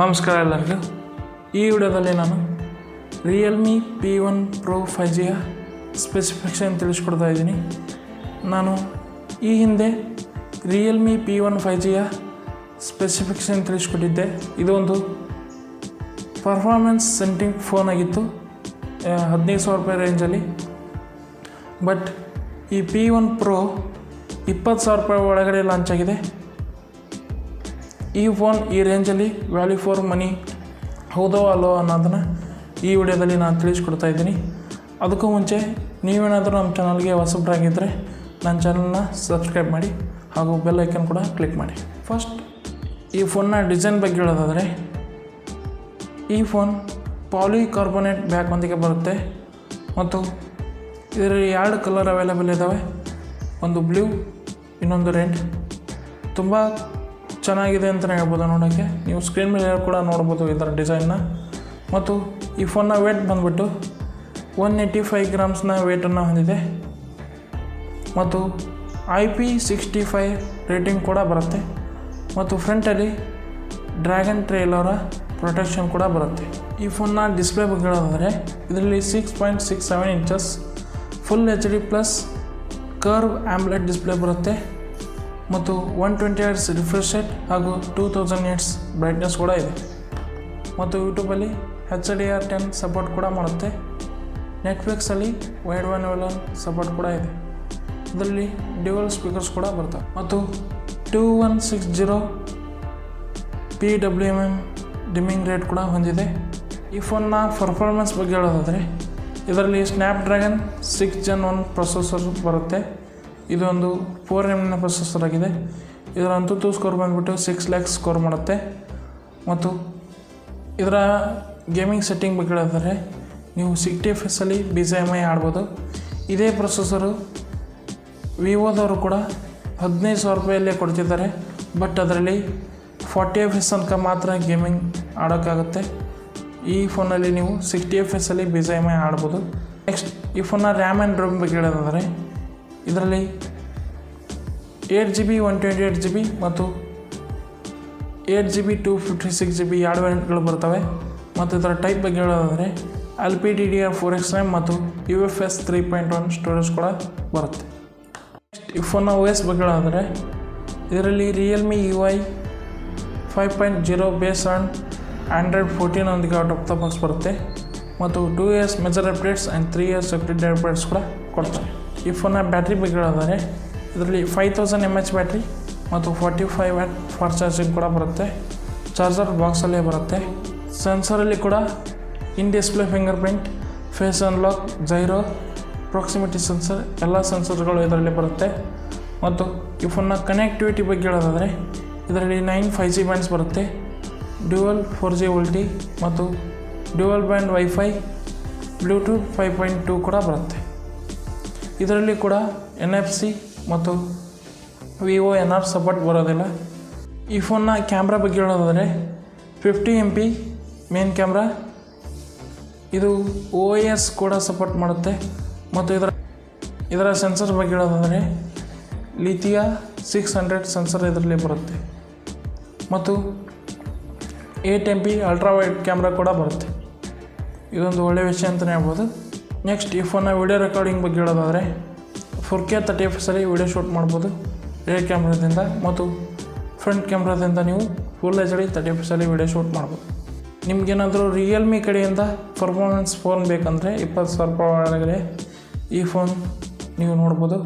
ನಮಸ್ಕಾರ ಎಲ್ಲರಿಗೂ. ಈ ವಿಡಿಯೋದಲ್ಲಿ ನಾನು Realme P one pro five ಜಿಯ specification ತಿಳಿಸ್ಕೊಡ್ತಾ ಇದ್ದೀನಿ. ನಾನು ಈ ಹಿಂದೆ ರಿಯಲ್ಮಿ ಪಿ ಒನ್ ಫೈ ಜಿಯ ಸ್ಪೆಸಿಫಿಕೇಷನ್ ತಿಳಿಸ್ಕೊಟ್ಟಿದ್ದೆ. ಇದೊಂದು ಪರ್ಫಾರ್ಮೆನ್ಸ್ ಸೆಂಟಿಂಗ್ ಫೋನ್ ಆಗಿತ್ತು. ಹದಿನೈದು ಸಾವಿರ ರೂಪಾಯಿ ರೇಂಜಲ್ಲಿ ಬಟ್ ಈ ಪಿ ಒನ್ ಪ್ರೋ ಇಪ್ಪತ್ತು ಸಾವಿರ ರೂಪಾಯಿ ಒಳಗಡೆ ಲಾಂಚ್ ಆಗಿದೆ. ಈ ಫೋನ್ ಈ ರೇಂಜಲ್ಲಿ ವ್ಯಾಲ್ಯೂ ಫಾರ್ ಮನಿ ಹೌದೋ ಅಲ್ಲೋ ಅನ್ನೋದನ್ನು ಈ ವಿಡಿಯೋದಲ್ಲಿ ನಾನು ತಿಳಿಸ್ಕೊಡ್ತಾ ಇದ್ದೀನಿ. ಅದಕ್ಕೂ ಮುಂಚೆ ನೀವೇನಾದರೂ ನಮ್ಮ ಚಾನಲ್ಗೆ ಹೊಸಬ್ರಾಗಿದ್ದರೆ ನನ್ನ ಚಾನಲ್ನ ಸಬ್ಸ್ಕ್ರೈಬ್ ಮಾಡಿ ಹಾಗೂ ಬೆಲ್ ಐಕನ್ ಕೂಡ ಕ್ಲಿಕ್ ಮಾಡಿ. ಫಸ್ಟ್ ಈ ಫೋನ್ನ ಡಿಸೈನ್ ಬಗ್ಗೆ ಹೇಳೋದಾದರೆ, ಈ ಫೋನ್ ಪಾಲಿಕಾರ್ಬೊನೇಟ್ ಬ್ಯಾಕ್ನೊಂದಿಗೆ ಬರುತ್ತೆ ಮತ್ತು ಇದರಲ್ಲಿ ಎರಡು ಕಲರ್ ಅವೈಲೇಬಲ್ ಇದ್ದಾವೆ ಒಂದು ಬ್ಲೂ ಇನ್ನೊಂದು ರೆಡ್ ತುಂಬ ಚೆನ್ನಾಗಿದೆ ಅಂತಲೇ ಹೇಳ್ಬೋದು ನೋಡೋಕ್ಕೆ. ನೀವು ಸ್ಕ್ರೀನ್ ಮೇಲೆ ಕೂಡ ನೋಡ್ಬೋದು ಇದರ ಡಿಸೈನ್ನ ಮತ್ತು ಈ ಫೋನ್ನ ವೇಟ್ ಬಂದುಬಿಟ್ಟು ಒನ್ ಏಯ್ಟಿ ಫೈವ್ ಗ್ರಾಮ್ಸ್ನ ವೇಟನ್ನು ಹೊಂದಿದೆ. ಮತ್ತು I P sixty five rating ಕೂಡ ಬರುತ್ತೆ. ಮತ್ತು ಫ್ರಂಟಲ್ಲಿ ಡ್ರ್ಯಾಗನ್ ಟ್ರೇಲರ ಪ್ರೊಟೆಕ್ಷನ್ ಕೂಡ ಬರುತ್ತೆ. ಈ ಫೋನ್ನ ಡಿಸ್ಪ್ಲೇ ಬಗ್ಗೆ ಹೇಳೋದಾದರೆ, ಇದರಲ್ಲಿ six point six seven inches full H D plus curve AMOLED display ಬರುತ್ತೆ. ಮತ್ತು one twenty hertz refresh rate ಹಾಗೂ ಟೂ ತೌಸಂಡ್ ಏಟ್ಸ್ ಬ್ರೈಟ್ನೆಸ್ ಕೂಡ ಇದೆ. ಮತ್ತು ಯೂಟ್ಯೂಬಲ್ಲಿ H D R ten support ಕೂಡ ಮಾಡುತ್ತೆ. ನೆಟ್ಫ್ಲಿಕ್ಸಲ್ಲಿ ವೈಡ್ ಒನ್ ಒನ್ ಸಪೋರ್ಟ್ ಕೂಡ ಇದೆ. ಇದರಲ್ಲಿ ಡ್ಯುವಲ್ ಸ್ಪೀಕರ್ಸ್ ಕೂಡ ಬರ್ತವೆ ಮತ್ತು two one six zero P W M M dimming rate ಕೂಡ ಹೊಂದಿದೆ. ಈ ಫೋನ್ನ ಪರ್ಫಾರ್ಮೆನ್ಸ್ ಬಗ್ಗೆ ಹೇಳೋದಾದರೆ, ಇದರಲ್ಲಿ Snapdragon six gen one processor ಬರುತ್ತೆ. ಇದೊಂದು ಫೋರ್ ಎಮ್ನ ಪ್ರೊಸೆಸರ್ ಆಗಿದೆ. ಇದರ ಅಂತೂ ಸ್ಕೋರ್ ಬಂದುಬಿಟ್ಟು ಸಿಕ್ಸ್ ಲ್ಯಾಕ್ಸ್ ಸ್ಕೋರ್ ಮಾಡುತ್ತೆ. ಮತ್ತು ಇದರ ಗೇಮಿಂಗ್ ಸೆಟ್ಟಿಂಗ್ ಬಗ್ಗೆ ಹೇಳಿದರೆ, ನೀವು ಸಿಕ್ಸ್ಟಿ ಎಫ್ ಎಸ್ಸಲ್ಲಿ ಬಿ ಜಿ ಎಂ ಐ ಆಡ್ಬೋದು. ಇದೇ ಪ್ರೊಸೆಸರು ವಿವೋದವರು ಕೂಡ ಹದಿನೈದು ಸಾವಿರ ರೂಪಾಯಲ್ಲೇ ಕೊಡ್ತಿದ್ದಾರೆ. ಬಟ್ ಅದರಲ್ಲಿ ಫಾರ್ಟಿ ಎಫ್ ಎಸ್ ತನಕ ಮಾತ್ರ ಗೇಮಿಂಗ್ ಆಡೋಕ್ಕಾಗುತ್ತೆ. ಈ ಫೋನಲ್ಲಿ ನೀವು ಸಿಕ್ಸ್ಟಿ ಎಫ್ ಎಸ್ಸಲ್ಲಿ ಬಿ ಜಿ ಎಂ ಐ ಆಡ್ಬೋದು. ನೆಕ್ಸ್ಟ್ ಈ ಫೋನ್ನ ರ್ಯಾಮ್ ಆ್ಯಂಡ್ ರೋಮ್ ಬಗ್ಗೆ ಹೇಳೋದಾದರೆ ಇದರಲ್ಲಿ eight G B one twenty eight G B ಮತ್ತು eight G B two fifty six G B ಎರಡು ವೇರಿಯಂಟ್ಗಳು ಬರ್ತವೆ. ಮತ್ತು ಇದರ ಟೈಪ್ ಬಗ್ಗೆ ಹೇಳೋದಾದರೆ L P D D R four X RAM ಮತ್ತು U F S three point one storage ಕೂಡ ಬರುತ್ತೆ. ಈ ಫೋನ್ನ ಓ ಎಸ್ ಬಗ್ಗೆ ಹೇಳೋದಾದರೆ ಇದರಲ್ಲಿ Realme U I five point zero base on Android fourteen ಒಂದಿಗೆ ಔಟ್ ಆಫ್ ದ ಬಾಕ್ಸ್ ಬರುತ್ತೆ. ಮತ್ತು two years major updates and three years update updates ಕೂಡ ಕೊಡ್ತಾರೆ. ಈ ಫೋನ್ನ ಬ್ಯಾಟ್ರಿ ಬಗ್ಗೆ ಹೇಳೋದಾದರೆ, ಇದರಲ್ಲಿ five thousand M H battery ಮತ್ತು forty five watt fast charging ಕೂಡ ಬರುತ್ತೆ. ಚಾರ್ಜರ್ ಬಾಕ್ಸಲ್ಲೇ ಬರುತ್ತೆ. ಸೆನ್ಸರಲ್ಲಿ ಕೂಡ in display fingerprint face unlock gyro proximity sensor ಎಲ್ಲ ಸೆನ್ಸರ್ಗಳು ಇದರಲ್ಲಿ ಬರುತ್ತೆ. ಮತ್ತು ಈ ಫೋನ್ನ ಕನೆಕ್ಟಿವಿಟಿ ಬಗ್ಗೆ ಹೇಳೋದಾದರೆ, ಇದರಲ್ಲಿ ನೈನ್ ಫೈ ಜಿ ಬ್ಯಾಂಡ್ಸ್ ಬರುತ್ತೆ. ಡ್ಯುವಲ್ ಫೋರ್ ಜಿ ಓಲ್ಟಿ ಮತ್ತು dual band WiFi Bluetooth five point two ಕೂಡ ಬರುತ್ತೆ. ಇದರಲ್ಲಿ ಕೂಡ ಎನ್ ಎಫ್ ಸಿ ಮತ್ತು ವಿವೊ ಎನ್ ಆರ್ ಸಪೋರ್ಟ್ ಬರೋದಿಲ್ಲ. ಈ ಫೋನ್ನ ಕ್ಯಾಮ್ರಾ ಬಗ್ಗೆ ಹೇಳೋದಾದರೆ fifty M P main camera ಇದು ಓ ಎಸ್ ಕೂಡ ಸಪೋರ್ಟ್ ಮಾಡುತ್ತೆ. ಮತ್ತು ಇದರ ಇದರ ಸೆನ್ಸರ್ ಬಗ್ಗೆ ಹೇಳೋದಾದರೆ ಲಿಥಿಯಾ ಸಿಕ್ಸ್ ಹಂಡ್ರೆಡ್ ಸೆನ್ಸರ್ ಇದರಲ್ಲಿ ಬರುತ್ತೆ. ಮತ್ತು eight M P ultra wide camera ಕೂಡ ಬರುತ್ತೆ. ಇದೊಂದು ಒಳ್ಳೆಯ ವಿಷಯ ಅಂತಲೇ ಹೇಳ್ಬೋದು. ನೆಕ್ಸ್ಟ್ ಈ ಫೋನ್ನ ವಿಡಿಯೋ ರೆಕಾರ್ಡಿಂಗ್ ಬಗ್ಗೆ ಹೇಳೋದಾದರೆ ಫೋರ್ ಕೆ ತರ್ಟಿ ಎಫ್ ಎಸಲ್ಲಿ ವಿಡಿಯೋ ಶೂಟ್ ಮಾಡ್ಬೋದು ರೇರ್ ಕ್ಯಾಮ್ರಾದಿಂದ ಮತ್ತು ಫ್ರಂಟ್ ಕ್ಯಾಮ್ರಾದಿಂದ ನೀವು full H D thirty F ಎಸಲ್ಲಿ video shoot ಮಾಡ್ಬೋದು. ನಿಮಗೇನಾದರೂ ರಿಯಲ್ಮಿ ಕಡೆಯಿಂದ ಪರ್ಫಾರ್ಮೆನ್ಸ್ ಫೋನ್ ಬೇಕಂದರೆ, ಇಪ್ಪತ್ತು ಸಾವಿರ ರೂಪಾಯಿ ಒಳಗಡೆ ಈ ಫೋನ್ ನೀವು ನೋಡ್ಬೋದು.